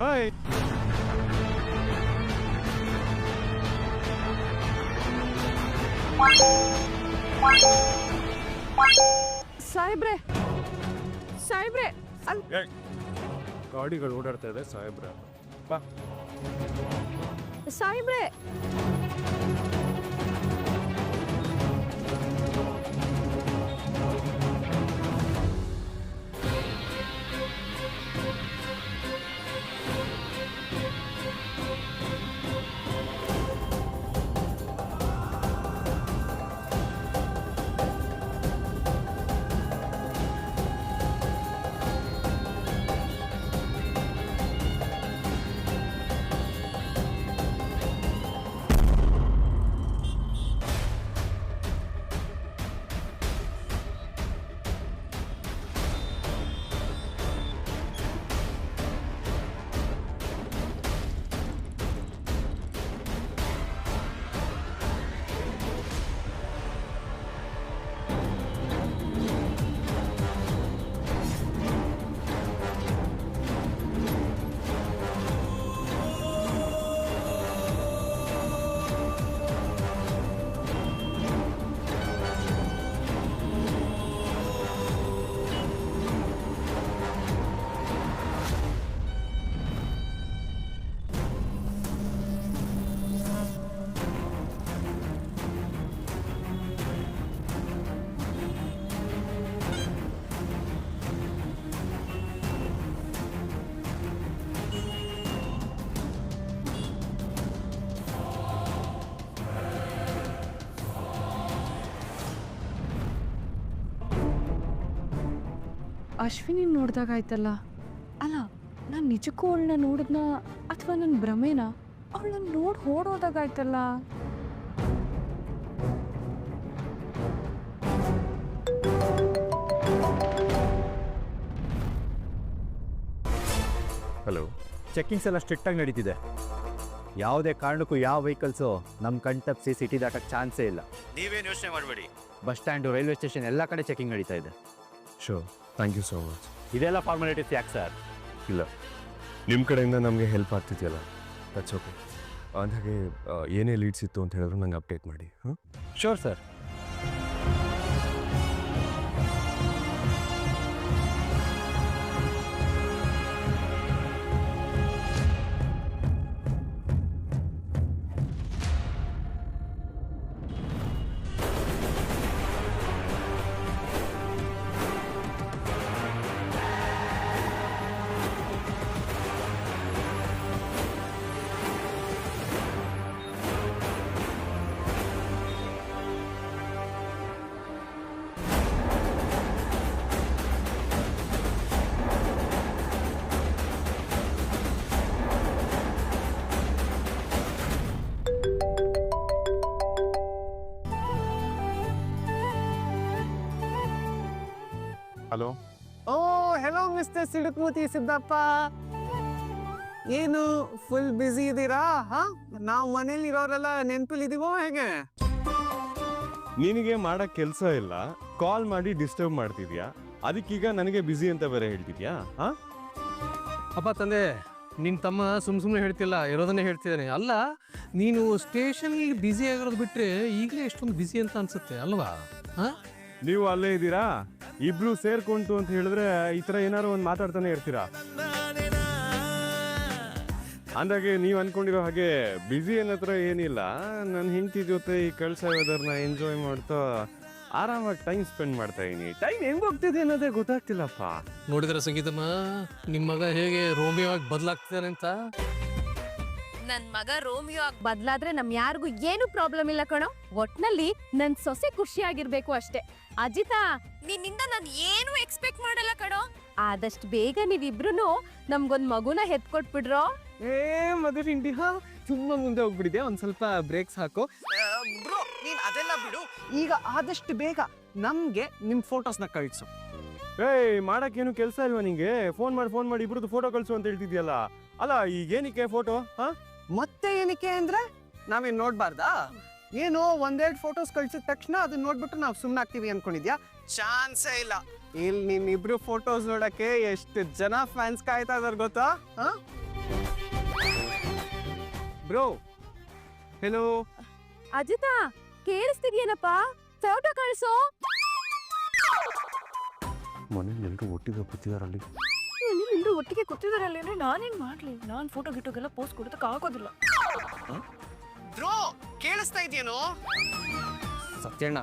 Hi ಸಾಹೇಬ್ರೆ ಸಾಹೇಬ್ರೆ ಅಲ್ ಗಾಡಿಗಳು ಓಡಾಡ್ತಾ ಇದೆ ಸಾಹೇಬ್ರೆ. ಬಾ. ಸಾಹೇಬ್ರೆ ಅಶ್ವಿನಿ ನೋಡ್ದಾಗಾಯ್ತಲ್ಲ ಅಲ್ಲ ನಾನು ನಿಜಕ್ಕೂ ಅವಳನ್ನ ನೋಡಿದ್ನ ಅಥವಾ ನನ್ನ ಭ್ರಮೇನ ಅವಳನ್ನ ನೋಡಿ ಓಡೋದಾಗಾಯ್ತಲ್ಲ ಹಲೋ ಚೆಕ್ಕಿಂಗ್ಸ್ ಎಲ್ಲ ಸ್ಟ್ರಿಕ್ಟಾಗಿ ನಡೀತಿದೆ. ಯಾವುದೇ ಕಾರಣಕ್ಕೂ ಯಾವ ವೆಹಿಕಲ್ಸು ನಮ್ಮ ಕಣ್ತಪ್ಸಿ ಸಿಟಿ ದಾಟಕ್ಕೆ ಚಾನ್ಸೇ ಇಲ್ಲ. ನೀವೇನು ಯೋಚನೆ ಮಾಡಬೇಡಿ. ಬಸ್ ಸ್ಟ್ಯಾಂಡು ರೈಲ್ವೆ ಸ್ಟೇಷನ್ ಎಲ್ಲ ಕಡೆ ಚೆಕಿಂಗ್ ನಡೀತಾ ಇದೆ. Sure thank you so much ಇದೆಲ್ಲ ಫಾರ್ಮಾಲಿಟೀಸ್ ಯಾಕೆ ಸರ್ ಇಲ್ಲ. ನಿಮ್ಮ ಕಡೆಯಿಂದ ನಮಗೆ ಹೆಲ್ಪ್ ಆಗ್ತಿದೆಯಲ್ಲ? ದಟ್ಸ್ ಓಕೆ ಅಂದಾಗೆ ಹಾಗೆ ಏನೇ ಲೀಡ್ಸ್ ಇತ್ತು ಅಂತ ಹೇಳಿದ್ರು ನಂಗೆ ಅಪ್ಡೇಟ್ ಮಾಡಿ ಹಾಂ ಶೋರ್ ಸರ್ ಹಲೋ? ಓ ಹೆಲೋ ಮಿಸ್ಟರ್ ಸಿಡುಕ್ಮೂತಿ ಸಿದ್ದಪ್ಪ. ಏನು ಫುಲ್ ಬ್ಯುಸಿ ಇದ್ದೀರಾ ಹಾ? ನಾವು ಮನೇಲಿ ಇರೋರೆಲ್ಲ ನೆನ್ಪಲ್ಲಿದ್ದೀವೋ ಹೇಗೆ? ನಿನಗೆ ಮಾಡಕ್ ಕೆಲಸ ಇಲ್ಲ. ಕಾಲ್ ಮಾಡಿ ಡಿಸ್ಟರ್ಬ್ ಮಾಡ್ತಿದ್ಯಾ? ಅದಕ್ಕೀಗ ನನಗೆ ಬ್ಯುಸಿ ಅಂತ ಬೇರೆ ಹೇಳ್ತಿದ್ಯಾ? ಹಾಂ? ಅಪ್ಪ ತಂದೆ ನಿನ್ನ ತಮ್ಮ ಸುಮ್ ಸುಮ್ಮನೆ ಹೇಳ್ತಿಲ್ಲ ಇರೋದನ್ನೇ ಹೇಳ್ತಿದ್ದಾನೆ. ಅಲ್ಲ ನೀನು ಸ್ಟೇಷನ್ ಬ್ಯುಸಿ ಆಗಿರೋದು ಬಿಟ್ರೆ ಈಗಲೇ ಎಷ್ಟೊಂದು ಬ್ಯುಸಿ ಅಂತ ಅನ್ಸುತ್ತೆ ಅಲ್ವಾ? ಹಾಂ? ನೀವು ಅಲ್ಲೇ ಇದ್ದೀರಾ ಇಬ್ರು ಸೇರ್ಕೊಂತು ಅಂತ ಹೇಳಿದ್ರೆ ಈ ಥರ ಏನಾರು ಒಂದು ಮಾತಾಡ್ತಾನೆ ಇರ್ತೀರಾ? ಅಂದಾಗೆ ನೀವು ಅನ್ಕೊಂಡಿರೋ ಹಾಗೆ ಬ್ಯುಸಿ ಅನ್ನತ್ರ ಏನಿಲ್ಲ. ನನ್ನ ಹೆಂಡತಿ ಜೊತೆ ಈ ಕಳ್ಸ ವೆದರ್ನ ಎಂಜಾಯ್ ಮಾಡ್ತಾ ಆರಾಮಾಗಿ ಟೈಮ್ ಸ್ಪೆಂಡ್ ಮಾಡ್ತಾ ಇದೀನಿ. ಟೈಮ್ ಹೆಂಗ್ ಹೋಗ್ತಿದೆ ಅನ್ನೋದೇ ಗೊತ್ತಾಗ್ತಿಲ್ಲಪ್ಪ. ನೋಡಿದ್ರ ಸಂಗೀತಮ್ಮ? ನಿಮ್ಮ ಮಗ ಹೇಗೆ ರೋಮಿಯೋ ಆಗಿ ಬದಲಾಗ್ತಿದ್ದಾನೆ ಅಂತ? ನನ್ ಮಗ ರೋಮಿಯೋ ಆಗಿ ಬದ್ಲಾದ್ರೆ ನಮ್ ಯಾರಿಗೂ ಏನು ಪ್ರಾಬ್ಲಮ್ ಇಲ್ಲ ಕಣೋ? ಒಟ್ನಲ್ಲಿ ನನ್ ಸೊಸೆ ಖುಷಿಯಾಗಿರ್ಬೇಕು ಅಷ್ಟೇ. ಅಜಿತಾ! ನಿನ್ನಿಂದ ನಾನ್ ಏನು ಎಕ್ಸ್ಪೆಕ್ಟ್ ಮಾಡಲ್ಲ ಕಣೋ? ಆದಷ್ಟು ಬೇಗ ನೀವಿಬ್ರು ನಮ್ಗೊಂದ್ ಮಗುನ ಹೆತ್ಕೊಟ್ಬಿಡ್ರೋ? ಏ ಮಧುರ್ ಇಂಡಿ ಹಾ ತುಂಬಾ ಮುಂದೆ ಹೋಗ್ಬಿಡಿದೆ. ಒಂದ್ ಸ್ವಲ್ಪ ಬ್ರೇಕ್ಸ್ ಹಾಕು. ಬ್ರೋ ನೀನ್ ಅದೆಲ್ಲ ಬಿಡು. ಈಗ ಆದಷ್ಟು ಬೇಗ ನಮ್ಗೆ ನಿಮ್ ಫೋಟೋಸ್ನ ಕಳಿಸು. ಏಯ್ ಮಾಡಕ್ಕೇನು ಕೆಲಸ ಇಲ್ವಾ ನಿಂಗೆ? ಫೋನ್ ಮಾಡಿ ಫೋನ್ ಮಾಡಿ ಇಬ್ರದ್ದು ಫೋಟೋ ಕಳ್ಸು ಅಂತ ಹೇಳ್ತಿದ್ಯಲ್ಲ. ಅಲ್ಲ ಈಗೇನಿಕ್ಕೆ ಫೋಟೋ ಹಾ? ಮತ್ತೆ ಏನಕ್ಕೆ ಅಂದ್ರೆ? ನಾವೇನ್ ನೋಡ್ಬಾರ್ದಾ? ಏನು ಒಂದೆರಡು ಫೋಟೋಸ್ ಕಳ್ಸಿದ ತಕ್ಷಣ ಅದನ್ನ ನೋಡ್ಬಿಟ್ಟು ನಾವು ಸುಮ್ಮನೆ ಆಗ್ತೀವಿ ಅನ್ಕೊಂಡಿದ್ಯಾ? ಚಾನ್ಸೇ ಇಲ್ಲ. ಇಲ್ಲಿ ನಿಮ್ಮಿಬ್ರು ಇಬ್ರು ಫೋಟೋಸ್ ನೋಡಕ್ಕೆ ಎಷ್ಟು ಜನ ಫ್ಯಾನ್ಸ್ ಕಾಯ್ತಾ ಇದಾರೆ ಗೊತ್ತಾ? ಹಾ? ಬ್ರೋ ಹೆಲೋ ಅಜಿತಾ ಕೇಳಿಸ್ತಿದ್ಯೇನಪ್ಪ? ಫೋಟೋ ಕಳ್ಸೋ. ಮನೇಲಿ ಎಲ್ಲರೂ ಒಟ್ಟಿಗೆ ಕೂತಿದಾರಲ್ಲಿ. ನಿಮ್ಮಿಂದು ಅಲ್ಲಿ ಅಂದ್ರೆ ನಾನೇನ್ ಮಾಡ್ಲಿ? ನಾನ್ ಫೋಟೋ ಗಿಟೋಗೆಲ್ಲ ಪೋಸ್ಟ್ ಕೊಡೋದಕ್ಕೆ ಆಗೋದಿಲ್ಲ. ತ್ರೋ ಕೇಳಿಸ್ತಾ ಇದೆಯೇನೋ? ಸತ್ಯಣ್ಣ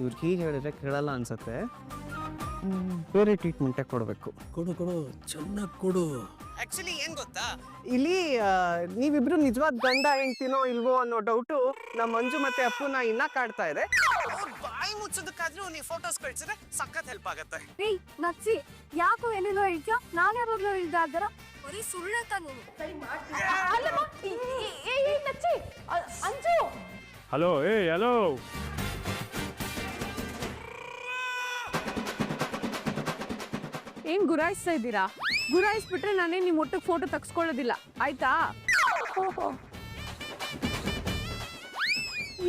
ಇವ್ರು ಹೀಗೆ ಹೇಳಿದ್ರೆ ಕೇಳಲ್ಲ ಅನ್ಸತ್ತೆ. ಬೇರೆ ಟ್ರೀಟ್ಮೆಂಟೇ ಕೊಡಬೇಕು. ಕೊಡು ಕೊಡು ಚೆನ್ನಾಗಿ ಕೊಡು. ಆಕ್ಚುಲಿ ಏನ್ ಗೊತ್ತಾ? ಇಲ್ಲಿ ಆ, ನೀವಿಬ್ರು ನಿಜವಾದ ಗಂಡ ಹೆಂಡ್ತಿನೋ ಇಲ್ವೋ ಅನ್ನೋ ಡೌಟು ನಮ್ಮ ಮಂಜು ಮತ್ತೆ ಅಪ್ಪುನ ಇನ್ನ ಕಾಡ್ತಾ ಇದೆ. ಅವ್ರ್ ಬಾಯಿ ಮುಚ್ಚೋದಕ್ಕಾದ್ರೂ ನೀವು ಫೋಟೋಸ್ ಕಳ್ಸಿದ್ರೆ ಸಖತ್ ಹೆಲ್ಪ್ ಆಗತ್ತೆ. ಏಯ್ ನಚ್ಚಿ ಯಾಕೋ ಏನೇನೋ ಹೇಳ್ತೀಯ? ನಾನು ಯಾವಾಗ್ಲೂ ಇಲ್ದಾದ್ರ ಬರೀ ಸುಳ್ಳಂತ ನೀನು. ಅಲ್ಲಮ್ಮ ಈ- ಈ ನಚ್ಚಿ ಅಂಜು. ಹಲೋ ಏ ಹಲೋ. ಏನ್ ಗುರಾಯಿಸ್ತಾ ಇದ್ದೀರಾ? ಗುರಾಯಿಸ್ಬಿಟ್ರೆ ನಾನೇ ನಿಮ್ ಒಟ್ಟಿಗೆ ಫೋಟೋ ತಗ್ಸ್ಕೊಳ್ಳೋದಿಲ್ಲ. ಆಯ್ತಾ?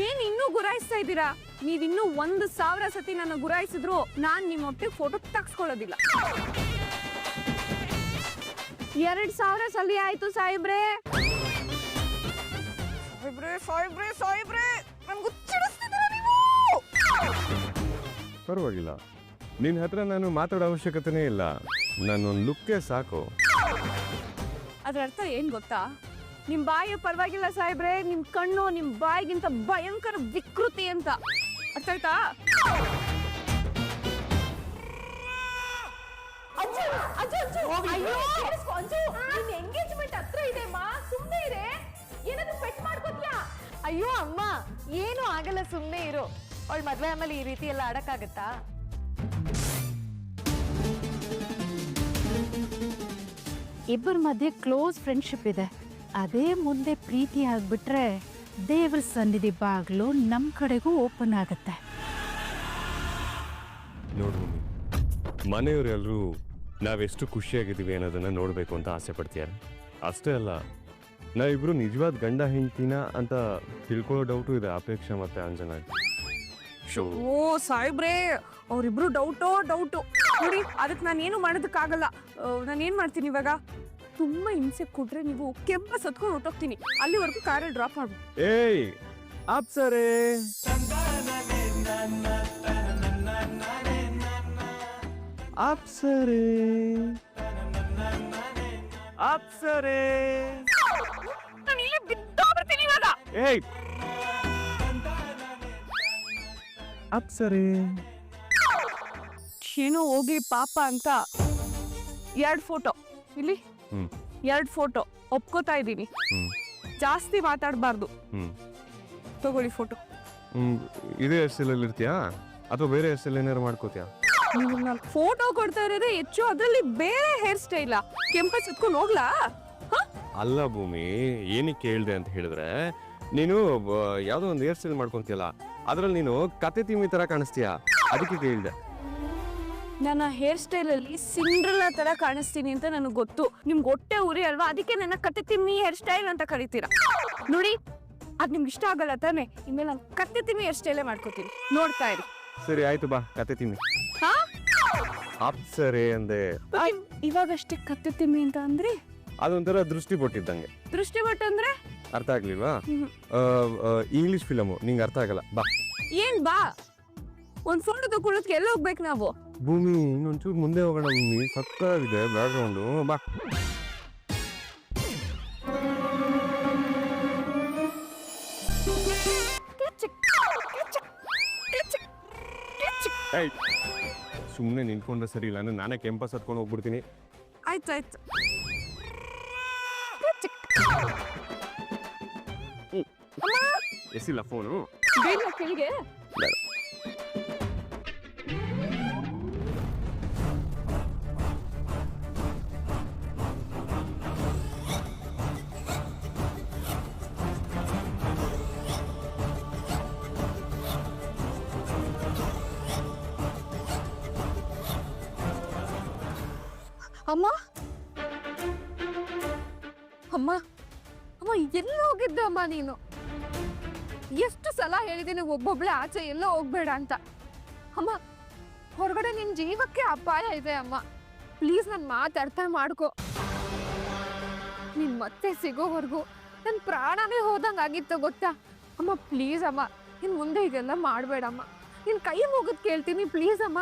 ಏನ್ ಇನ್ನೂ ಗುರಾಯಿಸ್ತಾ ಇದ್ದೀರಾ? ನೀವ್ ಇನ್ನೂ ಒಂದು ಸಾವಿರ ಸತಿ ನನ್ನ ಗುರಾಯಿಸಿದ್ರು ನಾನ್ ನಿಮ್ ಒಟ್ಟಿಗೆ ಫೋಟೋ ತಗ್ಸ್ಕೊಳ್ಳೋದಿಲ್ಲ. ಎರಡ್ ಸಾವಿರ ಸಲಿ ಆಯ್ತು ಸಾಹೇಬ್ರೆ. ಸಾಹೇಬ್ರೆ ಸಾಹೇಬ್ರೆ ಸಾಹೇಬ್ರೆ ನನ್ಗೂ ಚಿಡಿಸ್ತಿದ್ದೀರಾ ನೀವು? ಪರವಾಗಿಲ್ಲ. ನಿನ್ನ ಹತ್ರ ನಾನು ಮಾತಾಡೋ ಅವಶ್ಯಕತೆನೇ ಇಲ್ಲ. ನಾನೊಂದು ಲುಕ್ಕೇ ಸಾಕು. ಅದ್ರ ಅರ್ಥ ಏನ್ ಗೊತ್ತಾ? ನಿಮ್ ಬಾಯಿ ಪರವಾಗಿಲ್ಲ ಸಾಹೇಬ್ರೆ ನಿಮ್ ಕಣ್ಣು ನಿಮ್ ಬಾಯಿಗಿಂತ ಭಯಂಕರ ವಿಕೃತಿ ಅಂತ. ಅರ್ಥ ಆಯ್ತಾ ಅಜ್ಜು, ಅಜ್ಜು, ಅಜ್ಜು, ಅಯ್ಯೋ, ಕೇಳಿಸ್ಕೊ, ಅಜ್ಜು, ನಿನ್ ಎಂಗೇಜ್ಮೆಂಟ್ ಹತ್ರ ಇದೆ ಮಾ. ಸುಮ್ಮನೆ ಇರೆ. ಏನಾದ್ರು ಪೆಟ್ ಮಾಡ್ಕೋತ್ಯಾ? ಅಯ್ಯೋ ಅಮ್ಮ ಏನು ಆಗಲ್ಲ ಸುಮ್ಮನೆ ಇರು. ಅವಳ ಮದ್ವೆ ಆಮೇಲೆ ಈ ರೀತಿ ಎಲ್ಲ ಆಡಕ್ಕಾಗತ್ತಾ? ಇಬ್ಬರ ಮಧ್ಯೆ ಕ್ಲೋಸ್ ಫ್ರೆಂಡ್ಶಿಪ್ ಇದೆ. ಅದೇ ಮುಂದೆ ಪ್ರೀತಿ ಆಗ್ಬಿಟ್ರೆ ದೇವ್ರ ಸನ್ನಿಧಿ ಬಾಗ್ಲು ನಮ್ಮ ಕಡೆಗೂ ಓಪನ್ ಆಗುತ್ತೆ. ನೋಡು ಮನೆಯವರೆಲ್ಲರೂ ನಾವೆಷ್ಟು ಖುಷಿಯಾಗಿದ್ದೀವಿ ಅನ್ನೋದನ್ನ ನೋಡಬೇಕು ಅಂತ ಆಸೆ ಪಡ್ತೀಯಾರೆ ಅಷ್ಟೇ ಅಲ್ಲ ನಾವಿಬ್ರು ನಿಜವಾದ ಗಂಡ ಹೆಂಡ್ತಿನ ಅಂತ ತಿಳ್ಕೊಳ್ಳೋ ಡೌಟು ಇದೆ ಅಪೇಕ್ಷೆ ಮತ್ತೆ ಅಂಜನಾ. ಶೋ. ಓ ಸಾಹೇಬ್ರೆ ಅವ್ರಿಬ್ರು ಡೌಟೋ ಡೌಟು ನೋಡಿ ಅದಕ್ಕೆ ನಾನು ಏನು ಮಾಡೋದಕ್ಕಾಗಲ್ಲ. ನಾನು ಏನು ಮಾಡ್ತೀನಿ ಇವಾಗ? ತುಂಬಾ ಹಿಂಸೆ ಕೊಟ್ರೆ ನೀವು ಕೆಂಪ ಸತ್ಕೊಂಡು ಹೊಟ್ಟೋಗ್ತೀನಿ ಅಲ್ಲಿವರೆಗೂ ಕಾರಲ್ಲಿ ಡ್ರಾಪ್ ಮಾಡು. ಏಯ್ ಅಪ್ಸರೇ ಅಪ್ಸರೇ ಅಪ್ಸರೇ ನಾನು ಇಲ್ಲೇ ಬಿದ್ದೋಗ್ಬಿಡ್ತೀನಿ ಇವಾಗ. ಏಯ್. ಅಪ್ಸರೇ ಏನೋ ಹೋಗಿ ಪಾಪ ಅಂತ. ಎರಡು ಫೋಟೋ ಇಲ್ಲಿ. ಹ್ಮ್. ಎರಡು ಫೋಟೋ ಒಪ್ಕೋತಾ ಇದ್ದೀನಿ ಹ್ಮ್. ಜಾಸ್ತಿ ಮಾತಾಡಬಾರ್ದು. ಹ್ಮ್. ತಗೊಳ್ಳಿ ಫೋಟೋ. ಹ್ಮ್ ಇದೇ ಹೇರ್ ಸ್ಟೈಲಲ್ಲಿ ಇರ್ತೀಯಾ? ಅಥವಾ ಬೇರೆ ಹೇರ್ ಏನಾದ್ರು ಏನಾರು ಮಾಡ್ಕೋತೀಯಾ ಫೋಟೋ ಕೊಡ್ತಾ ಇರೋದೇ ಹೆಚ್ಚು ಅದರಲ್ಲಿ ಬೇರೆ ಹೇರ್ ಸ್ಟೈಲ್ ಕೆಂಪ ಸುತ್ಕೊಂಡು ಹೋಗ್ಲಾ? ಹ? ಅಲ್ಲ ಭೂಮಿ ಏನಕ್ಕೆ ಕೇಳಿದೆ ಅಂತ ಹೇಳಿದ್ರೆ ನೀನು ಬ- ಯಾವುದೋ ಒಂದು ಹೇರ್ ಸ್ಟೈಲ್ ಮಾಡ್ಕೊಂತೀಯಲ್ಲ ಅದ್ರಲ್ಲಿ ನೀನು ಕತೆ ತಿಮ್ಮಿ ತರ ಕಾಣಿಸ್ತೀಯಾ? ಅದಕ್ಕೆ ಕೇಳಿದೆ. ನನ್ನ ಹೇರ್ ಸ್ಟೈಲ್ ಅಲ್ಲಿ ಸಿಂಡ್ರಲ್ಲ ತರ ಕಾಣಿಸ್ತೀನಿ ಅಂತ ನನಗೆ ಗೊತ್ತು. ನಿಮ್ಗೆ ಹೊಟ್ಟೆ ಉರಿ ಅಲ್ವಾ? ಅದಕ್ಕೆ ನನ್ನ ಕತ್ತೆ ತಿಮ್ಮಿ ಹೇರ್ ಸ್ಟೈಲ್ ಅಂತ ಕರಿತೀರಾ? ನೋಡಿ ಅದ್ ನಿಮ್ಗೆ ಇಷ್ಟ ಆಗಲ್ಲ ತಾನೆ? ಇನ್ಮೇಲೆ ನಾನು ಕತ್ತೆ ತಿಮ್ಮಿ ಹೇರ್ ಸ್ಟೈಲೇ ಮಾಡ್ಕೋತೀನಿ. ನೋಡ್ತಾ ಇರಿ. ಸರಿ ಆಯ್ತು ಬಾ ಕತೆ ತಿಮ್ಮಿ ಹಾ ಅಪ್ಸರೆ ಅಂದೆ. ಇವಾಗಷ್ಟೇ ಕತ್ತೆ ತಿಮ್ಮಿ ಅಂತ ಅಂದ್ರೆ? ಅದೊಂಥರ ದೃಷ್ಟಿ ಕೊಟ್ಟಿದ್ದಂಗೆ ದೃಷ್ಟಿ ಬಟ್ ಅಂದ್ರೆ? ಅರ್ಥ ಆಗ್ಲಿಲ್ವಾ. ಇಂಗ್ಲಿಷ್ ಫಿಲಮು ನಿಂಗೆ ಅರ್ಥ ಆಗಲ್ಲ. ಬಾ. ಏನ್ ಬಾ? ಒಂದ್ ಫೋಟೋ ತಗೊಳ್ಳೋದಕ್ಕೆ ಎಲ್ಲ ಹೋಗ್ಬೇಕು ನಾವು? ಭೂಮಿ ಇನ್ನೊಂಚೂರು ಮುಂದೆ ಹೋಗೋಣ ಭೂಮಿ. ಸಕ್ಕಾಗಿದೆ ಬ್ಯಾಕ್ಗ್ರೌಂಡು. ಬಾ. ಸುಮ್ಮನೆ ನಿಂತ್ಕೊಂಡ್ರೆ ಸರಿ ಇಲ್ಲ. ಅಂದ್ರೆ ನಾನೇ ಕೆಂಪಸ್ ಹತ್ಕೊಂಡು ಹೋಗ್ಬಿಡ್ತೀನಿ. ಆಯ್ತಾಯ್ತು ಎಸಿಲ್ಲ ಫೋನು. ಕೆಳಗೆ. ಅಮ್ಮ? ಅಮ್ಮ ಅಮ್ಮ, ಎಲ್ಲ ಹೋಗಿದ್ದೆ ಅಮ್ಮ ನೀನು. ಎಷ್ಟು ಸಲ ಹೇಳಿದ್ದೀನಿ ಒಬ್ಬೊಬ್ಳೆ ಆಚೆ ಎಲ್ಲ ಹೋಗ್ಬೇಡ ಅಂತ. ಅಮ್ಮ, ಹೊರಗಡೆ ನಿನ್ನ ಜೀವಕ್ಕೆ ಅಪಾಯ ಇದೆ ಅಮ್ಮ. ಪ್ಲೀಸ್ ನನ್ನ ಮಾತು ಅರ್ಥ ಮಾಡ್ಕೊ. ನಿನ್ ಮತ್ತೆ ಸಿಗೋವರೆಗೂ ನನ್ನ ಪ್ರಾಣನೇ ಹೋದಂಗೆ ಆಗಿತ್ತು ಗೊತ್ತಾ? ಅಮ್ಮ, ಪ್ಲೀಸ್ ಅಮ್ಮ ಇನ್ನು ಮುಂದೆ ಇದೆಲ್ಲ ಮಾಡಬೇಡಮ್ಮ ನಿನ್ನ ಕೈ ಮುಗಿದ್ ಕೇಳ್ತೀನಿ ಪ್ಲೀಸ್ ಅಮ್ಮ.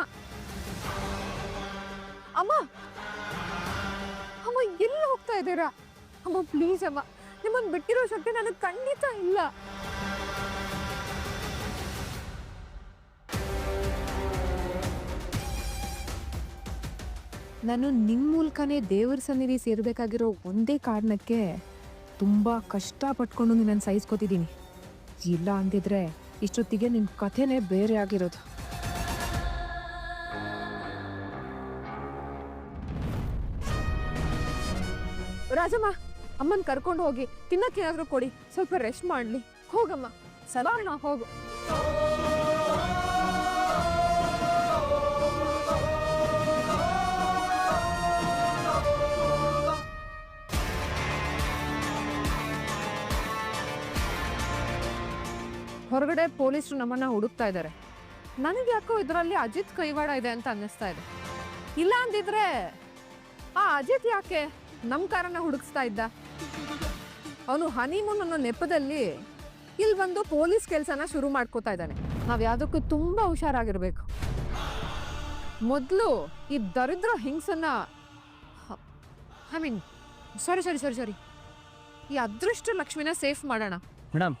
ಅಮ್ಮ ಅಮ್ಮ, ಎಲ್ಲಿ ಹೋಗ್ತಾ ಇದ್ದೀರಾ? ಅಮ್ಮ ಪ್ಲೀಸ್ ಅಮ್ಮ, ನಿಮ್ಮನ್ನು ಬಿಟ್ಟಿರೋ ಶಕ್ತಿ ನನಗೆ ಖಂಡಿತ ಇಲ್ಲ. ನಾನು ನಿಮ್ಮ ಮೂಲಕನೇ ದೇವರ ಸನ್ನಿಧಿ ಸೇರಬೇಕಾಗಿರೋ ಒಂದೇ ಕಾರಣಕ್ಕೆ ತುಂಬ ಕಷ್ಟಪಟ್ಕೊಂಡು ನಿನ್ನನ್ನು ಸಹಿಸ್ಕೋತಿದ್ದೀನಿ. ಇಲ್ಲ ಅಂದಿದ್ರೆ ಇಷ್ಟೊತ್ತಿಗೆ ನಿಮ್ಮ ಕಥೆನೇ ಬೇರೆ ಆಗಿರೋದು. ರಾಜಮ್ಮ, ಅಮ್ಮನ್ ಕರ್ಕೊಂಡು ಹೋಗಿ ತಿನ್ನಕ್ಕೆ ಏನಾದ್ರೂ ಕೊಡಿ. ಸ್ವಲ್ಪ ರೆಸ್ಟ್ ಮಾಡ್ಲಿ. ಹೋಗಮ್ಮ. ಸಲೋಣ ಹೋಗು. ಹೊರಗಡೆ ಪೊಲೀಸರು ನಮ್ಮನ್ನ ಹುಡುಕ್ತಾ ಇದ್ದಾರೆ. ನನಗೆ ಯಾಕೋ ಇದರಲ್ಲಿ ಅಜಿತ್ ಕೈವಾಡ ಇದೆ ಅಂತ ಅನ್ನಿಸ್ತಾ ಇದೆ. ಇಲ್ಲ ಅಂದಿದ್ರೆ ಆ ಅಜಿತ್ ಯಾಕೆ? ನಮ್ಮ ಕಾರನ್ನ ಹುಡುಕ್ಸ್ತಾ ಇದ್ದ. ಅವನು ಹನಿಮೂನ್ ಅನ್ನೋ ನೆಪದಲ್ಲಿ ಇಲ್ಲಿ ಬಂದು ಪೊಲೀಸ್ ಕೆಲಸನ ಶುರು ಮಾಡ್ಕೋತಾ ಇದ್ದಾನೆ. ನಾವು ಯಾವುದಕ್ಕೂ ತುಂಬ ಹುಷಾರಾಗಿರ್ಬೇಕು. ಮೊದಲು ಈ ದರಿದ್ರ ಹಿಂಗ್ಸನ್ನ ಐ ಮೀನ್ ಸಾರಿ ಸಾರಿ ಸಾರಿ ಸಾರಿ ಈ ಅದೃಷ್ಟ ಲಕ್ಷ್ಮಿನ ಸೇಫ್ ಮಾಡೋಣ. ಮೇಡಮ್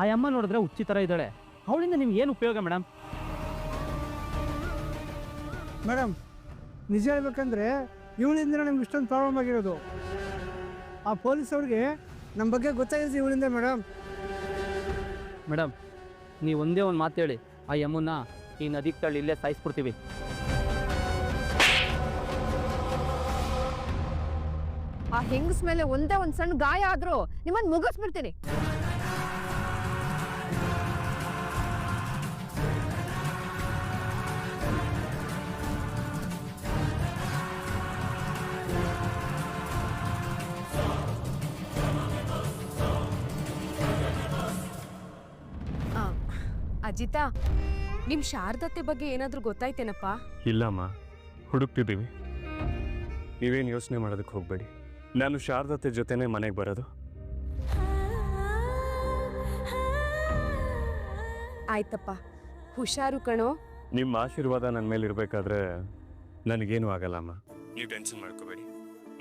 ಆ ಅಮ್ಮ ನೋಡಿದ್ರೆ ಹುಚ್ಚಿ ಥರ ಇದ್ದಾಳೆ. ಅವಳಿಂದ ನಿಮ್ಗೆ ಏನು ಉಪಯೋಗ ಮೇಡಮ್? ಮೇಡಮ್ ನಿಜ ಹೇಳ್ಬೇಕಂದ್ರೆ ಇವಳಿಂದ ನಮ್ಗೆ ಇಷ್ಟೊಂದು ಪ್ರಾಬ್ಲಮ್ ಆಗಿರೋದು. ಆ ಪೊಲೀಸ್ ಅವ್ರಿಗೆ ನಮ್ಮ ಬಗ್ಗೆ ಗೊತ್ತಾಗಿದೆ ಇವಳಿಂದ ಮೇಡಮ್ ಮೇಡಮ್ ನೀವು ಒಂದೇ ಒಂದು ಮಾತು ಹೇಳಿ. ಆ ಯಮುನ ಈ ನದಿಗೆ ತಳ್ಳಿ ಇಲ್ಲೇ ಸಾಯಿಸ್ಬಿಡ್ತೀವಿ. ಆ ಹೆಂಗಸ್ ಮೇಲೆ ಒಂದೇ ಒಂದು ಸಣ್ಣ ಗಾಯ ಆದರೂ ನಿಮ್ಮನ್ನು ಮುಗಿಸ್ಬಿಡ್ತೀನಿ. ಅಜಿತಾ ನಿಮ್ ಶಾರದತೆ ಬಗ್ಗೆ ಏನಾದರೂ ಗೊತ್ತಾಯ್ತೇನಪ್ಪ? ಇಲ್ಲಮ್ಮ ಹುಡುಕ್ತಿದ್ದೀವಿ. ನೀವೇನು ಯೋಚನೆ ಮಾಡೋದಕ್ಕೆ ಹೋಗಬೇಡಿ. ನಾನು ಶಾರದತೆ ಜೊತೆನೇ ಮನೆಗೆ ಬರೋದು. ಆಯ್ತಪ್ಪ. ಹುಷಾರು ಕಣೋ. ನಿಮ್ಮ ಆಶೀರ್ವಾದ ನನ್ನ ಮೇಲೆ ಇರಬೇಕಾದ್ರೆ ನನಗೇನು ಆಗಲ್ಲಮ್ಮ. ನೀವು ಟೆನ್ಷನ್ ಮಾಡ್ಕೋಬೇಡಿ.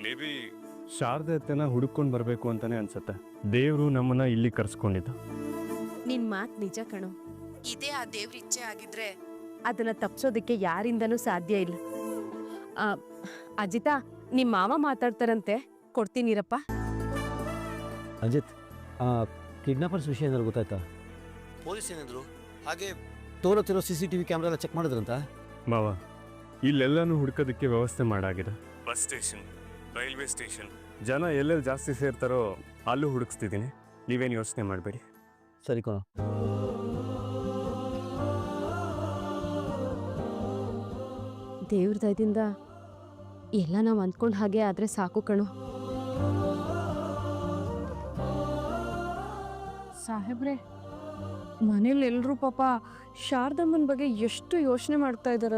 ಮೇ ಬಿ ಶಾರದತೆನ ಹುಡುಕೊಂಡು ಬರಬೇಕು ಅಂತಾನೆ ಅನ್ಸುತ್ತೆ. ದೇವರು ನಮ್ಮನ್ನ ಇಲ್ಲಿ ಕರ್ಸ್ಕೊಂಡಿದ್ದ. ನಿನ್ ಮಾತು ನಿಜ ಕಣೋ. ಇದೇ ಆ ದೇವ್ರ ಇಚ್ಛೆ ಆಗಿದ್ರೆ? ಅದನ್ನ ತಪ್ಸೋದಕ್ಕೆ ಯಾರಿಂದನೂ ಸಾಧ್ಯ ಇಲ್ಲ. ಆ, ಅಜಿತಾ ನಿಮ್ ಮಾವ ಮಾತಾಡ್ತಾರಂತೆ. ಕೊಡ್ತೀನಿರಪ್ಪ. ಅಜಿತ್ ಕಿಡ್ನಾಪರ್ಸ್ ವಿಷಯ ಏನಾದ್ರು ಗೊತ್ತಾಯ್ತಾ? ಪೊಲೀಸ್ ಏನಿದ್ರು? ಹಾಗೆ ತೋರುತ್ತಿರೋ C C T V camera ಎಲ್ಲ ಚೆಕ್ ಮಾಡಿದ್ರಂತ? ಮಾವ ಇಲ್ಲೆಲ್ಲಾನು ಹುಡ್ಕೋದಕ್ಕೆ ವ್ಯವಸ್ಥೆ ಮಾಡಾಗಿದೆ. Bus station railway station. ಜನ ಎಲ್ಲೆಲ್ಲಿ ಜಾಸ್ತಿ ಸೇರ್ತಾರೋ ಅಲ್ಲೂ ಹುಡುಕ್ಸ್ತಿದ್ದೀನಿ. ನೀವೇನು ಯೋಚನೆ ಮಾಡಬೇಡಿ. ಸರಿ ಕಣ. ದೇವ್ರ ದಯದಿಂದ ಎಲ್ಲ ನಾವು ಅಂದ್ಕೊಂಡು ಹಾಗೆ ಆದರೆ ಸಾಕು ಕಣು. ಸಾಹೇಬ್ರೆ, ಮನೇಲಿ ಎಲ್ಲರೂ ಪಾಪ ಶಾರದಮ್ಮನ ಬಗ್ಗೆ ಎಷ್ಟು ಯೋಚನೆ ಮಾಡ್ತಾ ಇದಾರಲ್ಲ